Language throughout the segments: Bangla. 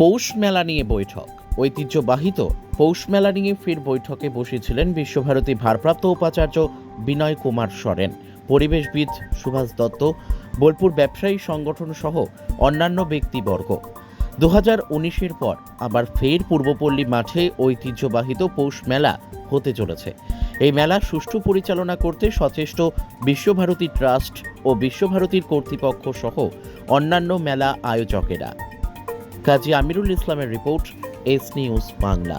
পৌষ মেলা নিয়ে বৈঠক। ঐতিহ্যবাহিত পৌষ মেলা নিয়ে ফের বৈঠকে বসেছিলেন বিশ্বভারতী ভারপ্রাপ্ত উপাচার্য বিনয় কুমার সরেন। পরিবেশবিদ সুভাষ দত্ত, বোলপুর ব্যবসায়ী সংগঠন সহ অন্যান্য ব্যক্তিবর্গ। দু হাজার উনিশের পর আবার ফের পূর্বপল্লী মাঠে ঐতিহ্যবাহিত পৌষ মেলা হতে চলেছে। এই মেলা সুষ্ঠু পরিচালনা করতে সচেষ্ট বিশ্বভারতী ট্রাস্ট ও বিশ্বভারতীর কর্তৃপক্ষ সহ অন্যান্য মেলা আয়োজকেরা। কাজী আমিরুল ইসলামের রিপোর্ট এস নিউজ বাংলা।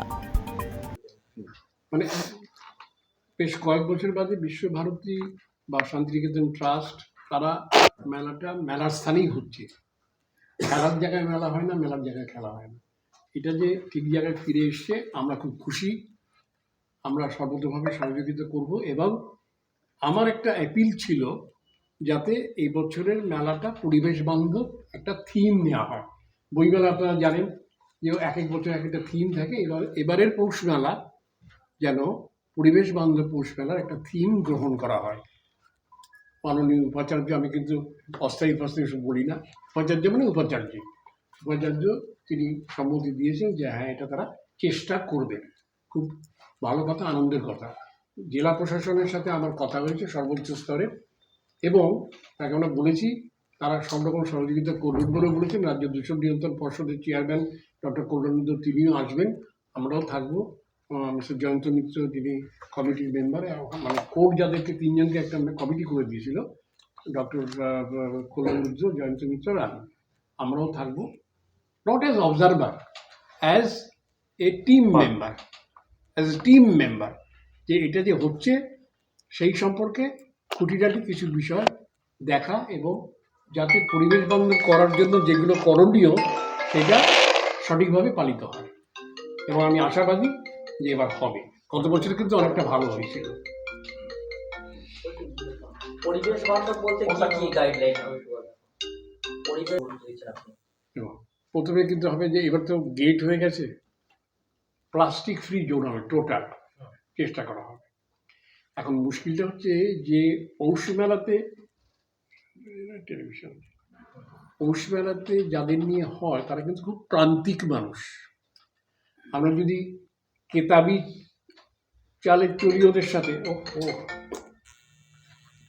মানে বেশ কয়েক বছর বাদে বিশ্বভারতী বা শান্তিনিকেতন ট্রাস্ট তারা মেলাটা, মেলার স্থানেই হচ্ছে। খেলার জায়গায় মেলা হয় না, মেলার জায়গায় খেলা হয় না। এটা যে ঠিক জায়গায় ফিরে এসছে, আমরা খুব খুশি। আমরা সর্বতভাবে সহযোগিতা করব এবং আমার একটা অ্যাপিল ছিল যাতে এই বছরের মেলাটা পরিবেশ বান্ধব একটা থিম নেওয়া হয়। বইমেলা আপনারা জানেন যে এক এক বছর এক একটা থিম থাকে। এবার, এবারের পৌষ মেলা যেন পরিবেশ বান্ধব পৌষ মেলার একটা থিম গ্রহণ করা হয়। মাননীয় উপাচার্য, আমি কিন্তু অস্থায়ী ফস্থায়ী বলি না। উপাচার্য মানে উপাচার্য। উপাচার্য তিনি সম্মতি দিয়েছেন যে হ্যাঁ এটা তারা চেষ্টা করবেন। খুব ভালো কথা, আনন্দের কথা। জেলা প্রশাসনের সাথে আমার কথা হয়েছে সর্বোচ্চ স্তরে। এবং তাকে আমরা বলেছি তারা সব রকম সহযোগিতা করবেন বলে বলেছেন রাজ্য দূষণ নিয়ন্ত্রণ পর্ষদের চেয়ারম্যান ডক্টর কল্যাণেন্দ্র তিনিও আসবেন। আমরাও থাকব। মিস্টার জয়ন্ত মিত্র যিনি কমিটির মেম্বার মানে কোর্ট যাদেরকে তিনজনকে একটা কমিটি করে দিয়েছিল ডক্টর কল্যাণ মিত্র জয়ন্ত মিত্র আর আমি। আমরাও থাকব। Not as observer as a team member as a team member যে এটা যে হচ্ছে সেই সম্পর্কে খুঁটিনাটি কিছু বিষয় দেখা এবং যাতে পরিবেশ বান্ধব করার জন্য যেগুলো করণীয় সেটা সঠিকভাবে পালিত হয়। এবং আমি আশাবাদী যে এবার হবে। গত বছর কিন্তু অনেকটা ভালো হয়েছিল। পরিবেশ বান্ধব বলতে কি? কি গাইডলাইন পরিবেশ বলতে আপনি? এবং প্রথমে কিন্তু হবে যে এবার তো গেট হয়ে গেছে। প্লাস্টিক ফ্রি জোন হবে টোটাল চেষ্টা করা হবে। এখন মুশকিলটা হচ্ছে যে পৌষ মেলাতে টেলিভিশন পৌষ মেলাতে যাদের নিয়ে হয় তারা কিন্তু খুব প্রান্তিক মানুষ। আমরা যদি কেতাবি চালের চলি ওদের সাথে ও ও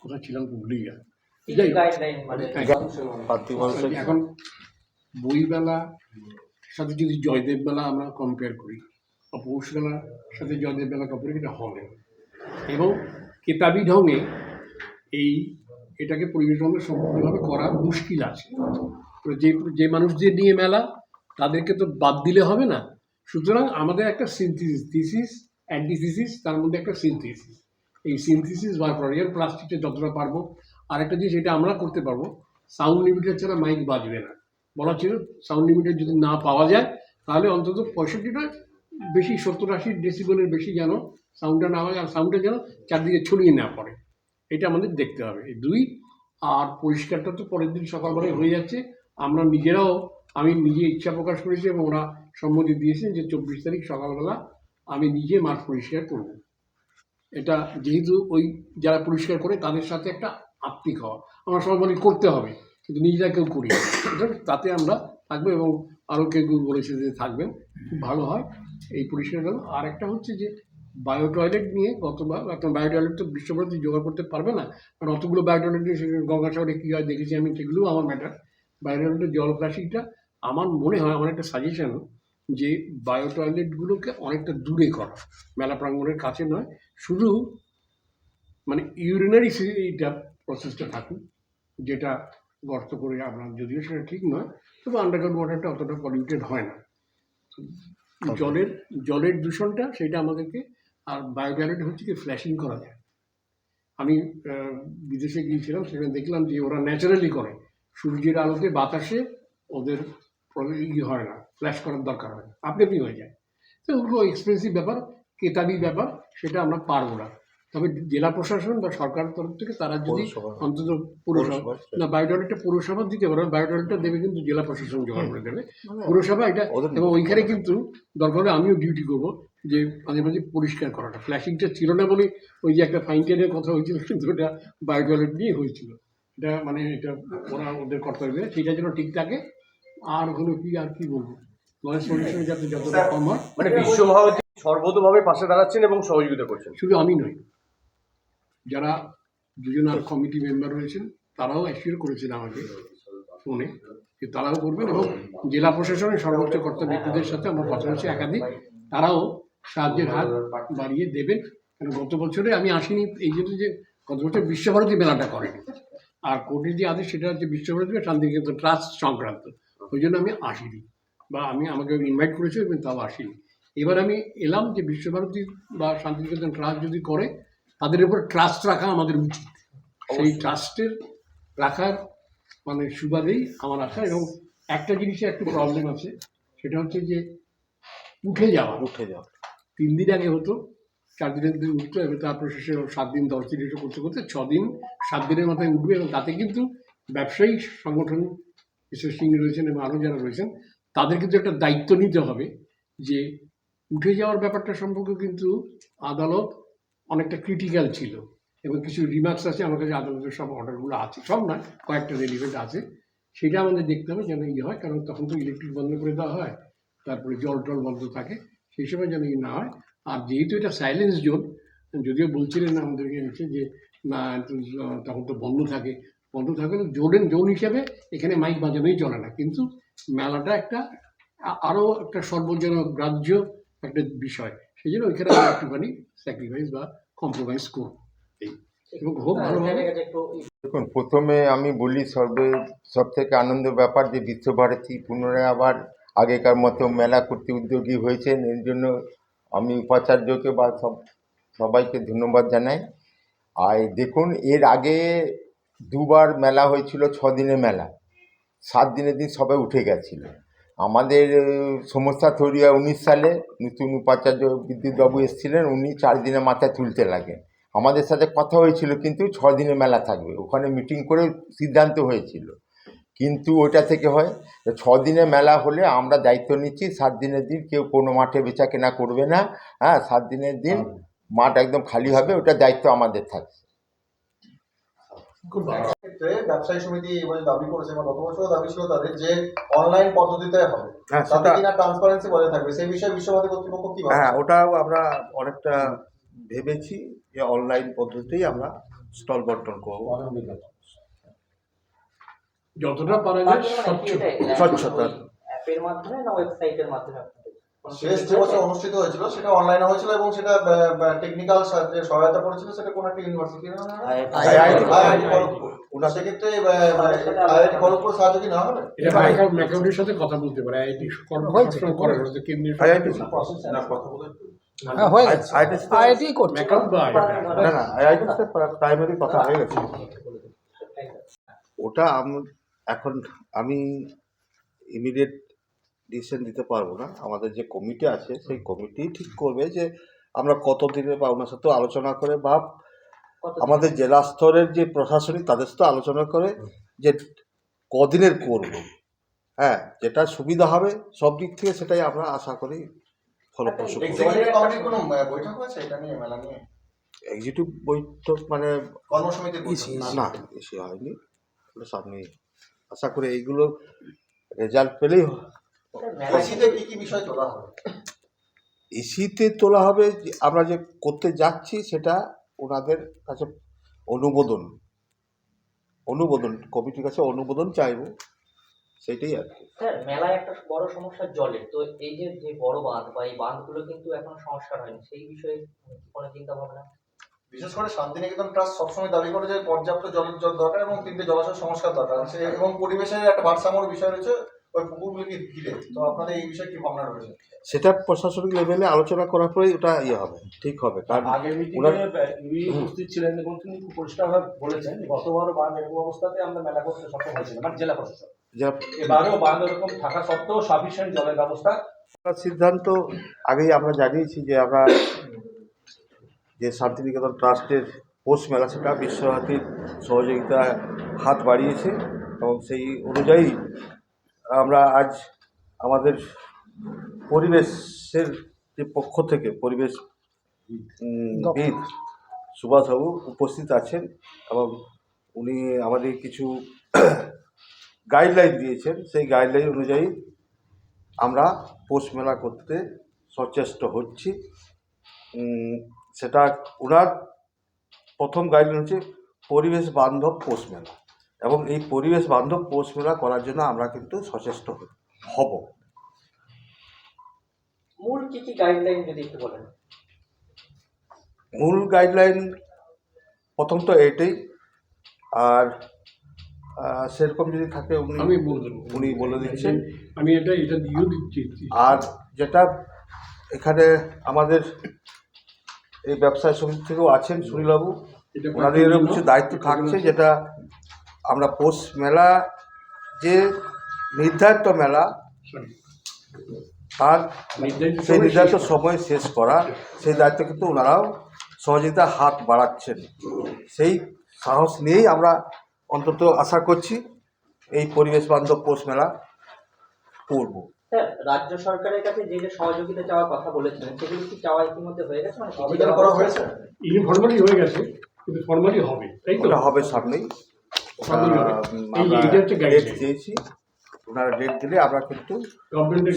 কোথায় ছিলাম ভুলেই গেল মানে হ্যাঁ। এখন বইমেলা সাথে যদি জয়দেব মেলা আমরা কম্পেয়ার করি বা পৌষ সাথে জয়দেব মেলা কম্পেয়ার এটা হবে। এবং কেতাবি ঢঙে এই এটাকে পরিবেশ সম্পূর্ণভাবে করা মুশকিল আছে। যে যে মানুষদের নিয়ে মেলা, তাদেরকে তো বাদ দিলে হবে না। সুতরাং আমাদের একটা সিনথিসিস থিসিস অ্যান্টিথিসিস তার মধ্যে একটা সিনথিসিস এই সিনথিসিস বার করা এর প্লাস্টিকটা যতটা পারব। আরেকটা জিনিস, এটা আমরা করতে পারব সাউন্ড লিমিটার ছাড়া মাইক বাজবে না। বলা ছিল সাউন্ড লিমিটার যদি না পাওয়া যায়, তাহলে অন্তত পঁয়ষট্টিটা, বেশি সত্তর আশি ডেসিবলের বেশি যেন সাউন্ডটা না হয়, আর সাউন্ডটা যেন চারদিকে ছড়িয়ে না পড়ে। এটা আমাদের দেখতে হবে। এই দুই, আর পরিষ্কারটা তো পরের দিন সকালবেলায় হয়ে যাচ্ছে। আমরা নিজেরাও, আমি নিজে ইচ্ছা প্রকাশ করেছি এবং ওরা সম্মতি দিয়েছেন যে চব্বিশ তারিখ সকালবেলা আমি নিজে মাঠ পরিষ্কার করব। এটা যেহেতু ওই যারা পরিষ্কার করে তাদের সাথে একটা আত্মিক হওয়া। আমরা সবাই বলি করতে হবে, কিন্তু নিজেরা কেউ করি তাতে আমরা থাকব এবং আরও কেউ কেউ বলেছে যে থাকবেন, খুব ভালো হয়। এই পরিষ্কার আর একটা হচ্ছে যে বায়ো টয়লেট নিয়ে গতবার এখন বায়ো টয়লেট তো বিশ্বভারতী জোগাড় করতে পারবে না কারণ অতগুলো বায়ো টয়লেট নিয়ে গঙ্গাসাগরে কী হয় দেখেছি আমি সেগুলোও আমার ম্যাটার বায়ো টয়লেটের জল প্লাস্টিকটা আমার মনে হয় আমার একটা সাজেশন যে বায়ো টয়লেটগুলোকে অনেকটা দূরে করা মেলা প্রাঙ্গণের কাছে নয় শুধু মানে ইউরিনারি এইটা প্রসেসটা থাকুক যেটা গর্ত করে আপনার যদিও সেটা ঠিক নয় তবে আন্ডারগ্রাউন্ড ওয়াটারটা অতটা পলিউটেড হয় না। জলের জলের দূষণটা সেটা আমাদেরকে আর বায়োটয়লেট হচ্ছে কি ফ্ল্যাশিং করা যায়। আমি বিদেশে গিয়েছিলাম সেখানে দেখলাম যে ওরা ন্যাচারালি করে। সূর্যের আলোতে বাতাসে ওদের প্রবলেম ই হয় না ফ্ল্যাশ করার দরকার হয় না। আপনি আপনি হয়ে যায় তো ওগুলো এক্সপেন্সিভ ব্যাপার কেতাবি ব্যাপার সেটা আমরা পারব না। তবে জেলা প্রশাসন বা সরকারের তরফ থেকে তারা যদি অন্তত পুরসভা না বায়োটয়লেটটা পুরসভা দিতে পারবে বায়োটয়লেটটা দেবে কিন্তু জেলা প্রশাসন জোগাড় করে দেবে। পুরসভা এটা এবং ওইখানে কিন্তু দরকার হলে আমিও ডিউটি করব। যে মাঝে মাঝে পরিষ্কার করাটা। ফ্ল্যাশিংটা ছিল না বলে ওই যে একটা ফাইনটেনের কথা হয়েছিল কিন্তু ওটা বায়োটয়লেট নিয়ে হয়েছিল। এটা মানে এটা ওরা ওদের কর্তব্য সেটা যেন ঠিক থাকে। আর হলো কি আর কি বলব? নয়েজ পলিউশন যাতে যতটা কম হয়। মানে বিশ্বভারতী সর্বতভাবে পাশে দাঁড়াচ্ছেন এবং সহযোগিতা করছেন। শুধু আমি নই যারা দুজন আর কমিটি মেম্বার রয়েছেন তারাও অ্যাসিওর করেছেন আমাকে ফোনে যে তারাও করবেন এবং জেলা প্রশাসনের সর্বোচ্চ কর্তা ব্যক্তিদের সাথে আমার কথা হচ্ছে একাধিক। তারাও সাহায্যের হাত বাড়িয়ে দেবেন। কারণ গত বছরে আমি আসিনি এই জন্য যে গত বছর বিশ্বভারতী মেলাটা করেন। আর কোর্টের যে আদেশ সেটা হচ্ছে বিশ্বভারতী শান্তিনিকেতন ট্রাস্ট সংক্রান্ত। ওই জন্য আমি আসিনি বা আমি আমাকে ইনভাইট করেছি এবং তাও আসিনি। এবার আমি এলাম যে বিশ্বভারতী বা শান্তিনিকেতন ট্রাস্ট যদি করে তাদের উপর ট্রাস্ট রাখা আমাদের উচিত। সেই ট্রাস্টের রাখার মানে সুবাদেই আমার আশা এবং একটা জিনিসে একটু প্রবলেম আছে সেটা হচ্ছে যে উঠে যাওয়া। উঠে যাও তিন দিন আগে হতো, চার দিনের দিন উঠতো এবং তারপর শেষে সাত দিন, দশ দিন এসে করতে করতে ছ দিন, সাত দিনের মাথায় উঠবে এবং তাতে কিন্তু ব্যবসায়ী সংগঠন, বিশেষ সিং রয়েছেন এবং আরও যারা রয়েছেন, তাদের কিন্তু একটা দায়িত্ব নিতে হবে যে উঠে যাওয়ার ব্যাপারটা সম্পর্কে কিন্তু আদালত অনেকটা ক্রিটিক্যাল ছিল এবং কিছু রিমার্কস আছে, আমার কাছে আদালতের সব অর্ডারগুলো আছে, সব না কয়েকটা রেলিভেন্ট আছে, সেটা আমাদের দেখতে হবে যেন ইয়ে হয়, কারণ তখন তো ইলেকট্রিক বন্ধ করে দেওয়া হয়, তারপরে জল টল বন্ধ থাকে সেই সময় যেন ই না হয়। আর যেহেতু এটা সাইলেন্স জোন যদিও বলছিলেন আমাদেরকে হচ্ছে যে না তখন তো বন্ধ থাকে। বন্ধ থাকলে জোন জোন হিসেবে এখানে মাইক বাজানোই চলে না। কিন্তু মেলাটা একটা আরও একটা সর্বজন গ্রাহ্য একটা বিষয়। সেই জন্য ওইখানে আমরা একটুখানি স্যাক্রিফাইস বা কম্প্রোমাইজ করব। এই। এবং খুব ভালোভাবে দেখুন প্রথমে আমি বলি সর্বে সব থেকে আনন্দের ব্যাপার যে বিশ্বভারতী পুনরায় আবার আগেকার মতো মেলা করতে উদ্যোগী হয়েছেন। এর জন্য আমি উপাচার্যকে বা সব, সবাইকে ধন্যবাদ জানাই। আর দেখুন, এর আগে দুবার মেলা হয়েছিল ছ দিনের মেলা। সাত দিনের দিন সবাই উঠে গেছিল। আমাদের সমস্যা তৈরি হয় উনিশ সালে। নতুন উপাচার্য বিদ্যুৎবাবু এসেছিলেন, উনি চার দিনের মাথায় তুলতে লাগেন। আমাদের সাথে কথা হয়েছিল, কিন্তু ছ দিনের মেলা থাকবে। ওখানে মিটিং করে সিদ্ধান্ত হয়েছিল। কিন্তু ওইটা থেকে হয় যে ছ দিনের মেলা হলে আমরা দায়িত্ব নিচ্ছি সাত দিনের দিন কেউ কোনো মাঠে বেচা কেনা করবে না হ্যাঁ সাত দিনের দিন মাঠ একদম খালি হবে ওটা দায়িত্ব আমাদের থাকবে খুব ভালো। ক্ষেত্রে ব্যবসায়ী সমিতি এবারে দাবি করেছে বা গত বছরও দাবি ছিল তাদের যে অনলাইন পদ্ধতিতে হবে। হ্যাঁ তাতে সেটা কিনা ট্রান্সপারেন্সি বজায় থাকবে। সেই বিষয়ে বিশ্বভারতী কর্তৃপক্ষ কি হ্যাঁ ওটাও আমরা অনেকটা ভেবেছি যে অনলাইন পদ্ধতিতেই আমরা স্টল বন্টন করব। যতটা পারা যায় স্বচ্ছ। স্বচ্ছতা। অ্যাপের মাধ্যমে না ওয়েবসাইটের মাধ্যমে শেষ যে বছর অনুষ্ঠিত হয়েছিল সেটা অনলাইনে হয়েছিল এবং সেটা টেকনিক্যাল সহায়তা করেছিল সেটা কোন একটা ইউনিভার্সিটি ওনার সেক্ষেত্রে আইআইটি খড়গপুর সাহায্য কি না হবে? এটা সাথে কথা বলতে পারে। আইআইটি সবসময় করে হচ্ছে কেন্দ্রীয় আইআইটি আইআইটি না না আইআইটির প্রাইমারি কথা হয়ে গেছে। ওটা আম- এখন আমি ইমিডিয়েট ডিসিশন দিতে পারব না। আমাদের যে কমিটি আছে সেই কমিটি ঠিক করবে যে আমরা কত দিনে বা ওনার সাথে আলোচনা করে বা আমাদের জেলা স্তরের যে প্রশাসনিক তাদের সাথে আলোচনা করে যে কদিনের করব। হ্যাঁ যেটা সুবিধা হবে সব দিক থেকে সেটাই আমরা আশা করি ফলপ্রসূ করব এক্সিকিউটিভ বৈঠক হয়েছে এটা নিয়ে মেলা নিয়ে? এক্সিকিউটিভ বৈঠক মানে? না বেশি হয়নি। সামনে আশা করি এইগুলো রেজাল্ট পেলেই বিষয় তোলা হবে? এসিতে তোলা হবে যে আমরা যে করতে যাচ্ছি সেটা ওনাদের কাছে অনুমোদন। অনুমোদন কমিটির কাছে অনুমোদন চাইব সেটাই আর কি। স্যার মেলায় একটা বড় সমস্যা জলের তো এই যে যে বড় বাঁধ বা এই বাঁধগুলো কিন্তু এখন সংস্কার হয়নি সেই বিষয়ে কোনো চিন্তা ভাবনা? বিশেষ করে শান্তিনিকেতন ট্রাস্ট সবসময় দাবি করে যে পর্যাপ্ত জলের জল দরকার এবং তিনটে জলাশয় সংস্কার দরকার। সে- এবং পরিবেশের একটা ভারসাম্যর বিষয় রয়েছে ওই পুকুরগুলিকে ঘিরে। তো আপনাদের এই বিষয়ে কি ভাবনা রয়েছে? সেটা প্রশাসনিক লেভেলে আলোচনা করার পরেই ওটা ইয়ে হবে ঠিক হবে। কারণ ওনার- মিটিংয়ে উপস্থিত ছিলেন এবং তিনি খুব পরিষ্কারভাবে বলেছেন যে গতবারও বাঁধ এরকম অবস্থাতে আমরা মেলা করতে সক্ষম হয়েছিল মানে জেলা প্রশাসন যা এবারেও বাঁধ এরকম থাকা সত্ত্বেও সাফিসিয়েন্ট জলের ব্যবস্থা সিদ্ধান্ত আগেই আমরা জানিয়েছি যে আমরা যে শান্তিনিকেতন ট্রাস্টের পৌষ মেলা সেটা বিশ্বভারতীর সহযোগিতা হাত বাড়িয়েছে এবং সেই অনুযায়ী আমরা আজ আমাদের পরিবেশের যে পক্ষ থেকে পরিবেশ বিদ সুভাষবাবু উপস্থিত আছেন এবং উনি আমাদের কিছু গাইডলাইন দিয়েছেন। সেই গাইডলাইন অনুযায়ী আমরা পোষ মেলা করতে সচেষ্ট হচ্ছি। সেটা ওনার প্রথম গাইডলাইন হচ্ছে পরিবেশ বান্ধব পৌষ মেলা। এবং এই পরিবেশ বান্ধব পৌষ মেলা করার জন্য আমরা কিন্তু সচেষ্ট হব। মূল কি কি গাইডলাইন যদি একটু বলেন? মূল গাইডলাইন প্রথম তো এটাই আর সেরকম যদি থাকে উনি আমি উনি বলে দিচ্ছেন। আমি এটা এটা দিয়েও দিচ্ছি। আর যেটা এখানে আমাদের এই ব্যবসায় সমিতি থেকেও আছেন সুনীলবাবু ওনাদেরও কিছু দায়িত্ব থাকছে যেটা আমরা পৌষ মেলা যে নির্ধারিত মেলা তার সেই নির্ধারিত সময় শেষ করা। সেই দায়িত্ব কিন্তু ওনারাও সহযোগিতা হাত বাড়াচ্ছেন। সেই সাহস নিয়েই আমরা অন্তত আশা করছি এই পরিবেশ বান্ধব পৌষ মেলা করব। স্যার রাজ্য সরকারের কাছে যে যে সহযোগিতা চাওয়ার কথা বলেছিলেন সেগুলো কি চাওয়া ইতিমধ্যে হয়ে গেছে? মানে আবেদন করা হয়েছে? ইনফরমালি হয়ে গেছে কিন্তু ফর্মালি হবে তাই তো? হবে সামনেই। ডেট দিয়েছি। ওনারা ডেট দিলে আমরা কিন্তু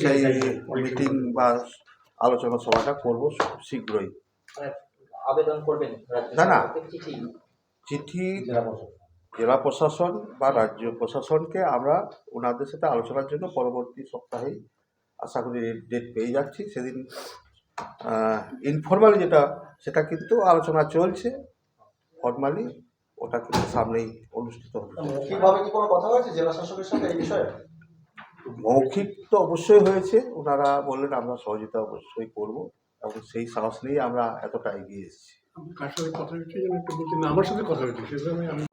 সেই মিটিং বা আলোচনা সভাটা করব শীঘ্রই। মানে আবেদন করবেন না, না। চিঠি। চিঠি জেলা প্রশাসন বা রাজ্য প্রশাসনকে আমরা ওনাদের সাথে আলোচনার জন্য পরবর্তী সপ্তাহেই আশা করি ডেট পেয়ে যাচ্ছি। সেদিন ইনফর্মালি যেটা সেটা কিন্তু আলোচনা চলছে। ফর্মালি ওটা কিন্তু সামনেই অনুষ্ঠিত হবে। মৌখিকভাবে কি কোনো কথা হয়েছে জেলা শাসকের সাথে এই বিষয়ে? মৌখিক তো অবশ্যই হয়েছে। ওনারা বললেন আমরা সহযোগিতা অবশ্যই করব এবং সেই সাহস নিয়েই আমরা এতটা এগিয়ে এসেছি। কার সাথে কথা একটু না আমার সাথে কথা আমি আমি